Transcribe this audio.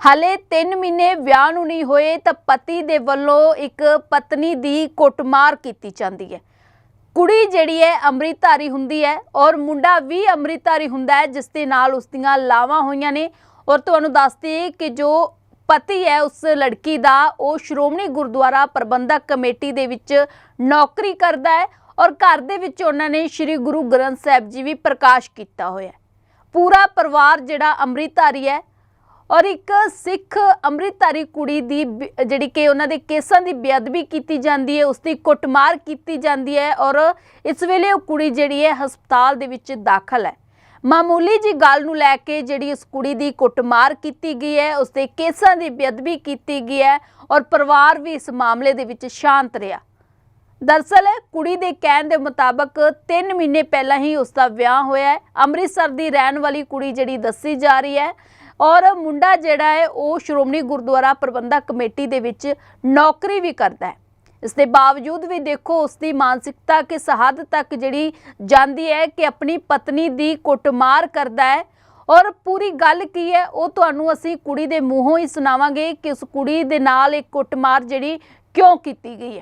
ਹਾਲੇ 3 ਮਹੀਨੇ ਵਿਆਹ ਨੂੰ ਨਹੀਂ ਹੋਏ ਤਾਂ ਪਤੀ ਦੇ ਵੱਲੋਂ ਇੱਕ ਪਤਨੀ ਦੀ ਕੁੱਟਮਾਰ ਕੀਤੀ ਜਾਂਦੀ ਹੈ। ਕੁੜੀ ਜਿਹੜੀ ਹੈ ਅੰਮ੍ਰਿਤਧਾਰੀ ਹੁੰਦੀ ਹੈ ਔਰ ਮੁੰਡਾ ਵੀ ਅੰਮ੍ਰਿਤਧਾਰੀ ਹੁੰਦਾ ਹੈ, ਜਿਸ ਦੇ ਨਾਲ ਉਸ ਦੀਆਂ ਲਾਵਾਂ ਹੋਈਆਂ ਨੇ। ਔਰ ਤੁਹਾਨੂੰ ਦੱਸਦੇ ਕਿ ਜੋ ਪਤੀ ਹੈ, ਉਸ ਲੜਕੀ ਦਾ ਉਹ ਸ਼੍ਰੋਮਣੀ ਗੁਰਦੁਆਰਾ ਪ੍ਰਬੰਧਕ ਕਮੇਟੀ ਦੇ ਵਿੱਚ ਨੌਕਰੀ ਕਰਦਾ ਹੈ ਔਰ ਘਰ ਦੇ ਵਿੱਚ ਉਹਨਾਂ ਨੇ ਸ੍ਰੀ ਗੁਰੂ ਗ੍ਰੰਥ ਸਾਹਿਬ ਜੀ ਵੀ ਪ੍ਰਕਾਸ਼ ਕੀਤਾ ਹੋਇਆ ਪੂਰਾ ਪਰਿਵਾਰ ਜਿਹੜਾ ਅੰਮ੍ਰਿਤਧਾਰੀ ਹੈ ਔਰ ਇੱਕ ਸਿੱਖ ਅੰਮ੍ਰਿਤਧਾਰੀ ਕੁੜੀ ਦੀ ਬ- ਜਿਹੜੀ ਕਿ ਉਹਨਾਂ ਦੇ ਕੇਸਾਂ ਦੀ ਬੇਅਦਬੀ ਕੀਤੀ ਜਾਂਦੀ ਹੈ ਉਸ ਦੀ ਕੁੱਟਮਾਰ ਕੀਤੀ ਜਾਂਦੀ ਹੈ ਔਰ ਇਸ ਵੇਲੇ ਉਹ ਕੁੜੀ ਜਿਹੜੀ ਹੈ ਹਸਪਤਾਲ ਦੇ ਵਿੱਚ ਦਾਖਲ ਹੈ। ਮਾਮੂਲੀ ਜੀ ਗੱਲ ਨੂੰ ਲੈ ਕੇ ਜਿਹੜੀ ਉਸ ਕੁੜੀ ਦੀ ਕੁੱਟਮਾਰ ਕੀਤੀ ਗਈ ਹੈ ਉਸ ਦੇ ਕੇਸਾਂ ਦੀ ਬੇਅਦਬੀ ਕੀਤੀ ਗਈ ਹੈ ਔਰ ਪਰਿਵਾਰ ਵੀ ਇਸ ਮਾਮਲੇ ਦੇ ਵਿੱਚ ਸ਼ਾਂਤ ਰਿਹਾ। ਦਰਸਲ ਕੁੜੀ ਦੇ ਕਹਿਣ ਦੇ ਮੁਤਾਬਕ 3 ਮਹੀਨੇ ਪਹਿਲਾਂ ਹੀ ਉਸ ਦਾ ਵਿਆਹ ਹੋਇਆ ਹੈ। ਅੰਮ੍ਰਿਤਸਰ ਦੀ ਰਹਿਣ ਵਾਲੀ ਕੁੜੀ ਜਿਹੜੀ ਦੱਸੀ ਜਾ ਰਹੀ ਹੈ ਔਰ ਮੁੰਡਾ ਜਿਹੜਾ ਹੈ, ਉਹ ਸ਼੍ਰੋਮਣੀ ਗੁਰਦੁਆਰਾ ਪ੍ਰਬੰਧਕ ਕਮੇਟੀ ਦੇ ਵਿੱਚ ਨੌਕਰੀ ਵੀ ਕਰਦਾ ਹੈ। ਇਸ ਦੇ ਬਾਵਜੂਦ ਵੀ ਦੇਖੋ, ਉਸ ਦੀ ਮਾਨਸਿਕਤਾ ਕਿਸ ਹੱਦ ਤੱਕ ਜਿਹੜੀ ਜਾਂਦੀ ਹੈ ਕਿ ਆਪਣੀ ਪਤਨੀ ਦੀ ਕੁੱਟਮਾਰ ਕਰਦਾ ਹੈ। ਔਰ ਪੂਰੀ ਗੱਲ ਕੀ ਹੈ, ਉਹ ਤੁਹਾਨੂੰ ਅਸੀਂ ਕੁੜੀ ਦੇ ਮੂੰਹੋਂ ਹੀ ਸੁਣਾਵਾਂਗੇ ਕਿ ਉਸ ਕੁੜੀ ਦੇ ਨਾਲ ਇੱਕ ਕੁੱਟਮਾਰ ਜਿਹੜੀ ਕਿਉਂ ਕੀਤੀ ਗਈ ਹੈ।